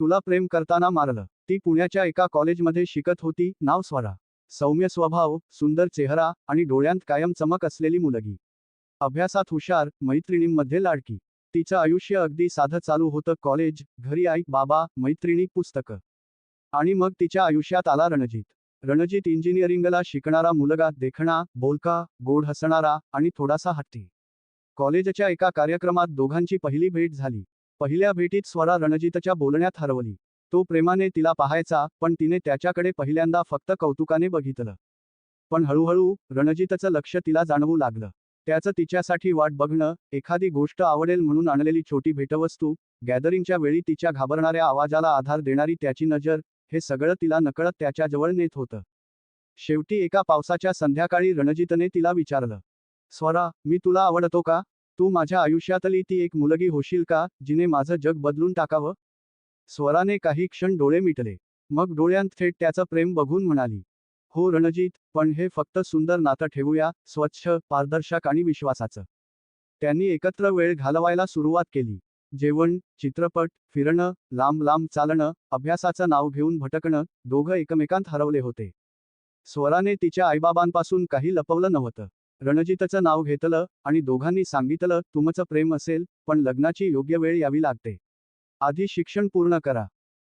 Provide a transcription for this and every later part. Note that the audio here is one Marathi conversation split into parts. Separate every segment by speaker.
Speaker 1: तुला प्रेम करताना मारलं. ती पुण्याच्या एका कॉलेजमध्ये शिकत होती. नाव स्वरा. सौम्य स्वभाव सुंदर चेहरा आणि डोळ्यांत कायम चमक असलेली मुलगी. अभ्यासात हुशार मैत्रिणींमध्ये लाडकी. तिचं आयुष्य अगदी साधं चालू होतं. कॉलेज घरी आई बाबा मैत्रिणी पुस्तकं. आणि मग तिच्या आयुष्यात आला रणजित. रणजित इंजिनिअरिंगला शिकणारा मुलगा देखणा बोलका गोड हसणारा आणि थोडासा हट्टी. कॉलेजच्या एका कार्यक्रमात दोघांची पहिली भेट झाली. पहिल्या भेटीत स्वरा रणजितच्या बोलण्यात हरवली. तो प्रेमाने तिला पाहायचा पण तिने त्याच्याकडे पहिल्यांदा फक्त कौतुकाने बघितलं. पण हळूहळू रणजितचं लक्ष तिला जाणवू लागलं. त्याचं तिच्यासाठी वाट बघणं एखादी गोष्ट आवडेल म्हणून आणलेली छोटी भेटवस्तू गॅदरिंगच्या वेळी तिच्या घाबरणाऱ्या आवाजाला आधार देणारी त्याची नजर हे सगळं तिला नकळत त्याच्याजवळ नेत होतं. शेवटी एका पावसाच्या संध्याकाळी रणजितने तिला विचारलं. स्वरा मी तुला आवडतो का? तू माझ्या आयुष्यातली ती एक मुलगी होशील का जिने माझं जग बदलून टाकावं? स्वराने काही क्षण डोळे मिटले. मग डोळ्यांत थेट त्याचं प्रेम बघून म्हणाली. हो रणजित पण हे फक्त सुंदर नातं ठेवूया स्वच्छ पारदर्शक आणि विश्वासाचं. त्यांनी एकत्र वेळ घालवायला सुरुवात केली. जेवण चित्रपट फिरणं लांब लांब चालणं अभ्यासाचं नाव घेऊन भटकणं दोघं एकमेकांत हरवले होते. स्वराने तिच्या आईबाबांपासून काही लपवलं नव्हतं. रणजितचं नाव घेतलं आणि दोघांनी सांगितलं तुमचं प्रेम असेल पण लग्नाची योग्य वेळ यावी लागते. आधी शिक्षण पूर्ण करा.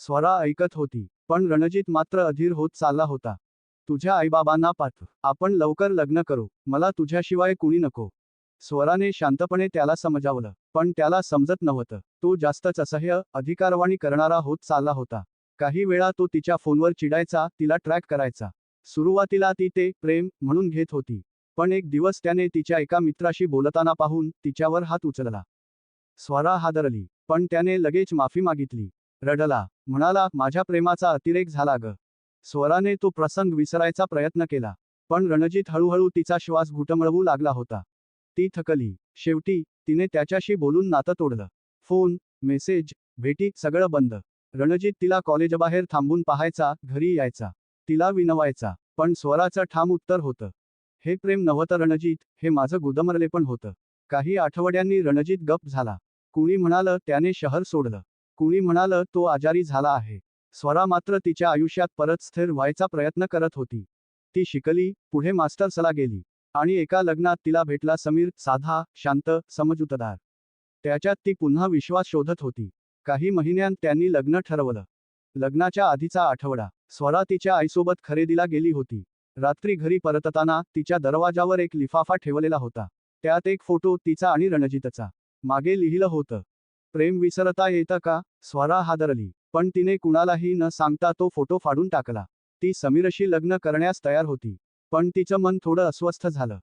Speaker 1: स्वरा ऐकत होती पण रणजित मात्र अधीर होत चालला होता. तुझ्या आईबाबांना पाठ आपण लवकर लग्न करू मला तुझ्याशिवाय कुणी नको. स्वराने शांतपणे त्याला समजावलं पण त्याला समजत नव्हतं. तो जास्तच असह्य अधिकारवाणी करणारा होत चालला होता. काही वेळा तो तिच्या फोनवर चिडायचा तिला ट्रॅक करायचा. सुरुवातीला ती ते प्रेम म्हणून घेत होती. पण एक दिवस त्याने तिच्या एका मित्राशी बोलताना पाहून तिच्यावर हात उचलला. स्वरा हादरली पण त्याने लगेच माफी मागितली. रडला म्हणाला माझ्या प्रेमाचा अतिरेक झाला ग. स्वराने तो प्रसंग विसरायचा प्रयत्न केला पण रणजित हळूहळू तिचा श्वास घुटमळवू लागला होता. ती थकली. शेवटी तिने त्याच्याशी बोलून नातं तोडलं. फोन मेसेज भेटी सगळं बंद. रणजित तिला कॉलेजबाहेर थांबून पाहायचा घरी यायचा. तिला विनवायचा पण स्वराचं ठाम उत्तर होतं. हे प्रेम नव्हतं रणजित हे माझं गुदमरलेपण होतं. काही आठवड्यांनी रणजित गप झाला. कुणी म्हणालं त्याने शहर सोडलं. कुणी म्हणालं तो आजारी झाला आहे. स्वरा मात्र तिच्या आयुष्यात परत स्थिर व्हायचा प्रयत्न करत होती. ती शिकली पुढे मास्टर्सला गेली. आणि एका लग्नात तिला भेटला समीर साधा शांत समजूतदार. त्याच्यात ती पुन्हा विश्वास शोधत होती. काही महिन्यांत त्यांनी लग्न ठरवलं. लग्नाच्या आधीचा आठवडा. स्वरा तिच्या आईसोबत खरेदीला गेली होती. रात्री घरी परतताना तिच्या दरवाजावर एक लिफाफा ठेवलेला होता. त्यात एक फोटो तिचा आणि रणजितचा. मागे लिहिलं होतं प्रेम विसरता येतं का? स्वरा हादरली. पण तिने कुणालाही न सांगता तो फोटो फाडून टाकला. ती समीरशी लग्न करण्यास तयार होती पण तिचं मन थोडं अस्वस्थ झालं.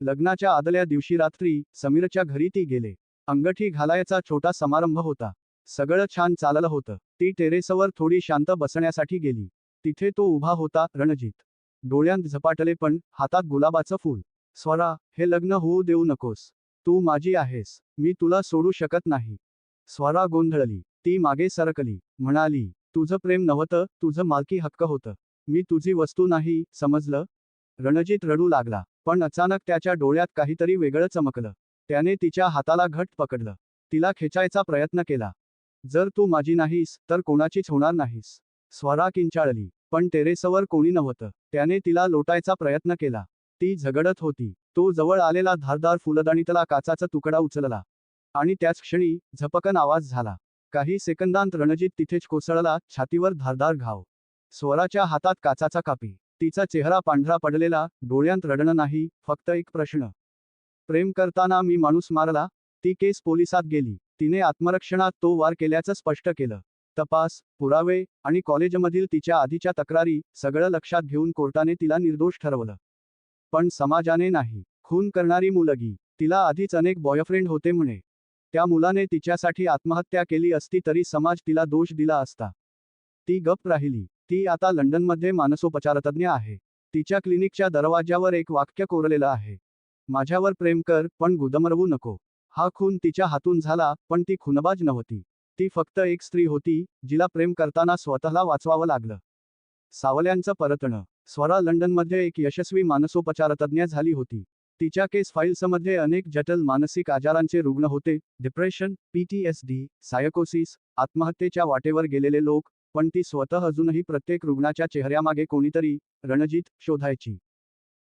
Speaker 1: लग्नाच्या आदल्या दिवशी रात्री समीरच्या घरी ती गेले. अंगठी घालायचा छोटा समारंभ होता. सगळं छान चाललं होतं. ती टेरेसवर थोडी शांत बसण्यासाठी गेली. तिथे तो उभा होता रणजित. डोळ्यांत झपाटले पण हातात गुलाबाचं फूल. स्वरा हे लग्न होऊ देऊ नकोस. तू माझी आहेस. मी तुला सोडू शकत नाही. स्वरा गोंधळली. ती मागे सरकली. म्हणाली तुझं प्रेम नव्हतं तुझं मालकी हक्क होतं. मी तुझी वस्तू नाही समजलं? रणजित रडू लागला. पण अचानक त्याच्या डोळ्यात काहीतरी वेगळं चमकलं. त्याने तिच्या हाताला घट पकडलं. तिला खेचायचा प्रयत्न केला. जर तू माझी नाहीस तर कोणाचीच होणार नाहीस. स्वरा किंचाळली. पण टेरेसवर कोणी नव्हतं. त्याने तिला लोटायचा प्रयत्न केला. ती झगडत होती. तो जवळ आलेला धारदार फुलदाणीतला काचाचा तुकडा उचलला आणि त्याच क्षणी झपकन आवाज झाला. काही सेकंदांत रणजित तिथेच कोसळला छातीवर धारदार घाव. स्वराच्या हातात काचाचा कापी. तिचा चेहरा पांढरा पडलेला डोळ्यांत रडणं नाही फक्त एक प्रश्न. प्रेम करताना मी माणूस मारला? ती केस पोलिसात गेली. तिने आत्मरक्षणात तो वार केल्याचं स्पष्ट केलं. तपास पुरावे आणि कॉलेजमधील तिच्या आधीच्या तक्रारी सगळं लक्षात घेऊन कोर्टाने तिला निर्दोष ठरवलं. पण समाजाने नाही खून करणारी मुलगी तिला आधीच अनेक बॉयफ्रेंड होते म्हणे. त्या मुलाने तिच्यासाठी आत्महत्या केली असती तरी समाज तिला दोष दिला असता. ती गप राहिली ती आता लंडनमध्ये मानसोपचारतज्ञ आहे. तिच्या क्लिनिकच्या दरवाज्यावर एक वाक्य कोरलेलं आहे. माझ्यावर प्रेम कर पण गुदमरवू नको. हा खून तिच्या हातून झाला पण ती खुनबाज नव्हती. ती फक्त एक स्त्री होती जिला प्रेम करताना स्वतःला वाचवावं लागलं. सावल्यांचं परतणं. स्वरा लंडनमध्ये एक यशस्वी मानसोपचारतज्ञ झाली होती. तिच्या केस फाईल्समध्ये अनेक जटल मानसिक आजारांचे रुग्ण होते डिप्रेशन पीटीएसडी सायकोसिस आत्महत्येच्या वाटेवर गेलेले लोक पण ती स्वतः अजूनही प्रत्येक रुग्णाच्या चेहऱ्यामागे कोणीतरी रणजित शोधायची.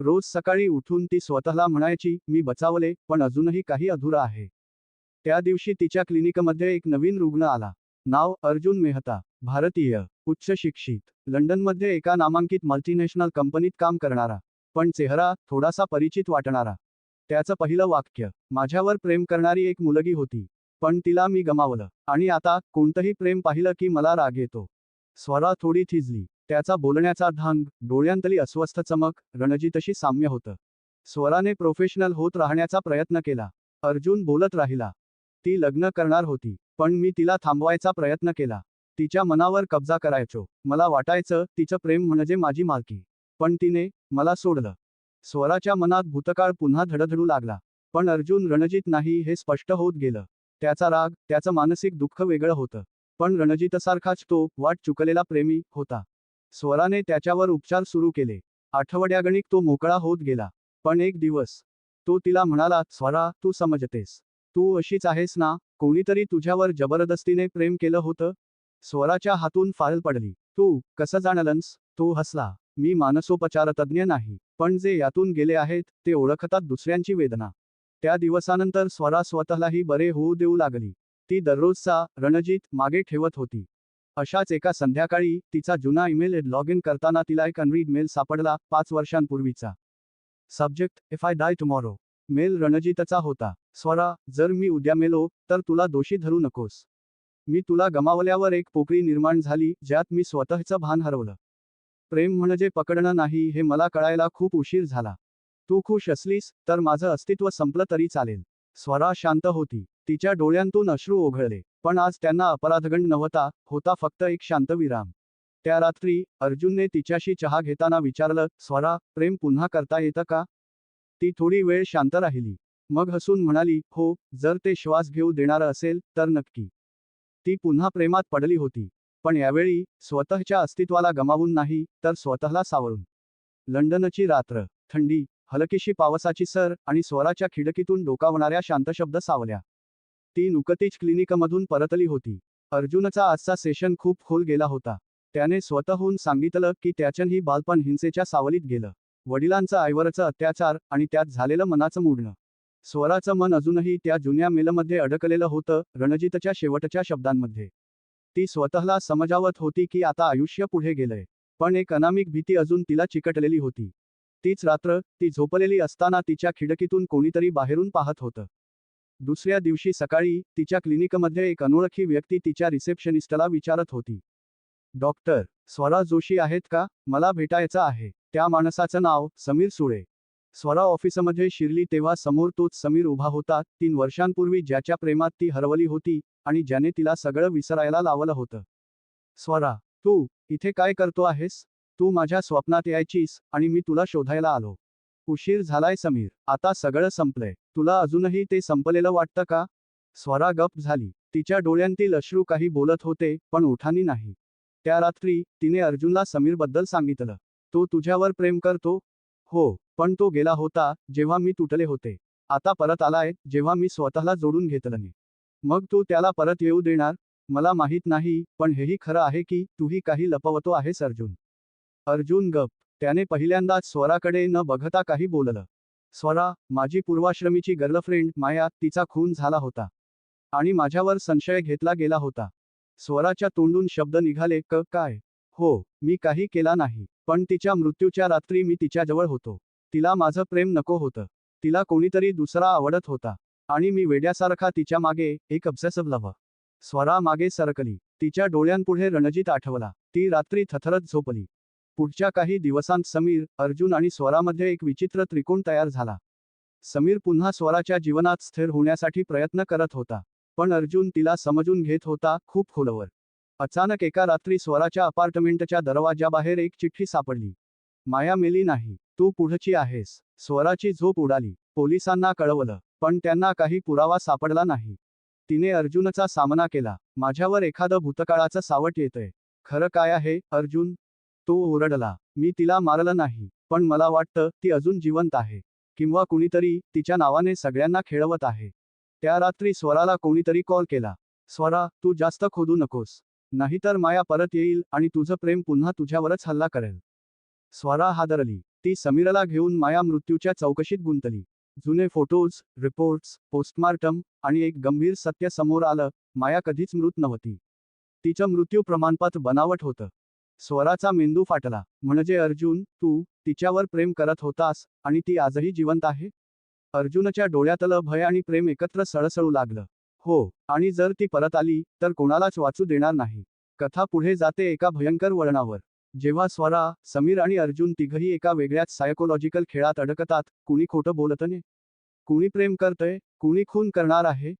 Speaker 1: रोज सकाळी उठून ती स्वतःला म्हणायची मी बचावले पण अजूनही काही अधुरा आहे. त्या दिवशी तिच्या क्लिनिकमध्ये एक नवीन रुग्ण आला. नाव अर्जुन मेहता भारतीय उच्च शिक्षित. लंडनमध्ये एका नामांकित मल्टीनॅशनल कंपनीत काम करणारा पण चेहरा थोडासा परिचित वाटणारा. त्याचं पहिलं वाक्य माझ्यावर प्रेम करणारी एक मुलगी होती पण तिला मी गमावलं. आणि आता कोणतंही प्रेम पाहिलं की मला राग येतो. स्वरा थोडी थिजली. त्याचा बोलण्याचा धांग डोळ्यांतली अस्वस्थ चमक रणजितशी साम्य होतं. स्वराने प्रोफेशनल होत राहण्याचा प्रयत्न केला. अर्जुन बोलत राहिला ती लग्न करणार होती पण मी तिला थांबवायचा प्रयत्न केला. तिच्या मनावर कब्जा करायचो. मला वाटायचं तिचं प्रेम म्हणजे माझी मालकी. पण तिने मला सोडलं. स्वराच्या मनात भूतकाळ पुन्हा धडधडू लागला. पण अर्जुन रणजित नाही हे स्पष्ट होत गेलं. त्याचा राग त्याचं मानसिक दुःख वेगळं होतं. पण रणजितसारखाच तो वाट चुकलेला प्रेमी होता. स्वराने त्याच्यावर उपचार सुरू केले. आठवड्यागणिक तो मोकळा होत गेला. पण एक दिवस तो तिला म्हणाला स्वरा तू समजतेस. तू अशीच आहेस ना? कोणीतरी तुझ्यावर जबरदस्तीने प्रेम केलं होतं? स्वराच्या हातून फाईल पडली. तू कसं जाणलंस? तो हसला. मी मानसोपचारतज्ञ नाही पण जे यातून गेले आहेत ते ओळखतात दुसऱ्यांची वेदना. त्या दिवसानंतर स्वरा स्वतःलाही बरे होऊ देऊ लागली. ती दररोजचा रणजित मागे ठेवत होती. अशाच एका संध्याकाळी तिचा जुना ईमेल लॉग इन करताना तिला एक अनरीड मेल सापडला पाच वर्षांपूर्वीचा. Subject if I die tomorrow mail रणजितचा होता. स्वरा जर मी उद्या मेलो तर तुला दोषी धरू नकोस. मी तुला गमावल्यावर एक पोकळी निर्माण झाली ज्यात मी स्वतःचं भान हरवलं. प्रेम म्हणजे पकडणं नाही हे मला कळायला खूप उशीर झाला. तू खुश असलीस तर माझं अस्तित्व संपलं तरी चालेल स्वरा शांत होती. तिच्या डोळ्यांतून अश्रू ओघळले. पण आज त्यांना अपराधगंड नव्हता होता फक्त एक शांत विराम. त्या रात्री अर्जुनने तिच्याशी चहा घेताना विचारलं स्वरा प्रेम पुन्हा करता येतं का? ती थोडी वेळ शांत राहिली. मग हसून म्हणाली हो जर ते श्वास घेऊ देणारं असेल तर नक्की. ती पुन्हा प्रेमात पडली होती. पण यावेळी स्वतःच्या अस्तित्वाला गमावून नाही तर स्वतःला सावरून. लंडनची रात्र थंडी हलकीशी पावसाची सर आणि स्वराच्या खिडकीतून डोकावणाऱ्या शांतशब्द सावल्या. ती नुकतीच क्लिनिकमधून परतली होती. अर्जुनचा आजचा सेशन खूप खोल गेला होता. त्याने स्वतःहून सांगितलं की त्याचंही बालपण हिंसेच्या सावलीत गेलं. वडिलांचं आईवरचा अत्याचार आणि त्यात झालेलं मनाचं मुडणं. स्वराचं मन अजूनही त्या जुन्या मेलमध्ये अडकलेलं होतं रणजितच्या शेवटच्या शब्दांमध्ये. ती स्वतःला समजावत होती की आता आयुष्य पुढे गेलंय. पण एक अनामिक भीती अजून तिला चिकटलेली होती. तीच रात्र ती झोपलेली असताना तिच्या खिडकीतून कोणीतरी बाहेरून पाहत होतं. दुसऱ्या दिवशी सकाळी तिच्या क्लिनिकमध्ये एक अनोळखी व्यक्ती तिच्या रिसेप्शनिस्टला विचारत होती. डॉक्टर स्वरा जोशी आहेत का? मला भेटायचं आहे. त्या माणसाचं नाव समीर सुळे. स्वरा ऑफिसमध्ये शिरली तेव्हा समोर तोच समीर उभा होता. तीन वर्षांपूर्वी ज्याच्या प्रेमात ती हरवली होती आणि ज्याने तिला सगळं विसरायला लावलं होतं. स्वरा तू इथे काय करतो आहेस? तू माझ्या स्वप्नात यायचीस आणि मी तुला शोधायला आलो. उशीर झालाय समीर. आता सगळं संपलंय. तुला अजूनही ते संपलेलं वाटतं का? स्वरा गप झाली. तिच्या डोळ्यांतील अश्रू काही बोलत होते पण उठानी नाही. त्या रात्री तिने अर्जुनला समीरबद्दल सांगितलं. तो तुझ्यावर प्रेम करतो? हो पण तो गेला होता जेव्हा मी तुटले होते. आता परत आलाय जेव्हा मी स्वतःला जोडून घेतलं नाही. मग तू त्याला परत येऊ देणार? मला माहीत नाही पण हेही खरं आहे की तूही काही लपवतो आहेस अर्जुन. अर्जुन गप. त्याने पहिल्यांदाच स्वराकडे न बघता काही बोललं. स्वरा माझी पूर्वाश्रमीची गर्लफ्रेंड माया तिचा खून झाला होता. आणि माझ्यावर संशय घेतला गेला होता. स्वराच्या तोंडून शब्द निघाले क काय? हो मी काही केला नाही पण तिच्या मृत्यूच्या रात्री मी तिच्याजवळ होतो. तिला माझं प्रेम नको होतं. तिला कोणीतरी दुसरा आवडत होता. आणि मी वेड्यासारखा तिच्यामागे एक अब्सेसव लव स्वरा मागे सरकली. तिच्या डोळ्यांपुढे रणजित आठवला. ती रात्री थथरत झोपली. पुढच्या काही दिवसांत समीर अर्जुन आणि स्वरामध्ये एक विचित्र त्रिकोण तयार झाला. समीर पुन्हा स्वराच्या जीवनात स्थिर होण्यासाठी प्रयत्न करत होता. पण अर्जुन तिला समजून घेत होता खूप खोलवर. अचानक एका रात्री स्वराच्या अपार्टमेंटच्या दरवाजाबाहेर एक चिठ्ठी सापडली. माया मेली नाही तू पुढची आहेस. स्वराची झोप उडाली. पोलिसांना कळवलं पण त्यांना काही पुरावा सापडला नाही. तिने अर्जुनचा सामना केला. माझ्यावर एखादं भूतकाळाचं सावट येतंय. खरं काय आहे अर्जुन? तो ओरडला. मी तिला मारलं नाही पण मला वाटतं ती अजून जिवंत आहे किंवा कुणीतरी तिच्या नावाने सगळ्यांना खेळवत आहे. त्या रात्री स्वराला कोणीतरी कॉल केला. स्वरा तू जास्त खोदू नकोस. नाहीतर माया परत येईल आणि तुझं प्रेम पुन्हा तुझ्यावरच हल्ला करेल. स्वरा हादरली. ती समीरला घेऊन माया मृत्यूच्या चौकशीत गुंतली. जुने फोटोज रिपोर्ट्स पोस्टमार्टम आणि एक गंभीर सत्य समोर आलं माया कधीच मृत नव्हती. तिचं मृत्यू प्रमाणपत्र बनावट होतं. स्वराचा मेंदू फाटला. म्हणजे अर्जुन तू तिच्यावर प्रेम करत होतास आणि ती आजही जिवंत आहे? अर्जुनच्या डोळ्यातलं भय आणि प्रेम एकत्र सळसळू लागलं. हो आणि जर ती परत आली तर कोणालाच वाचू देणार नाही. कथा पुढे जाते एका भयंकर वळणावर. जेव्हा स्वरा समीर आणि अर्जुन तिघही एका वेगळ्याच सायकोलॉजिकल खेळात अडकतात कुणी खोटं बोलत नाही कुणी प्रेम करतय? कुणी खून करणार आहे?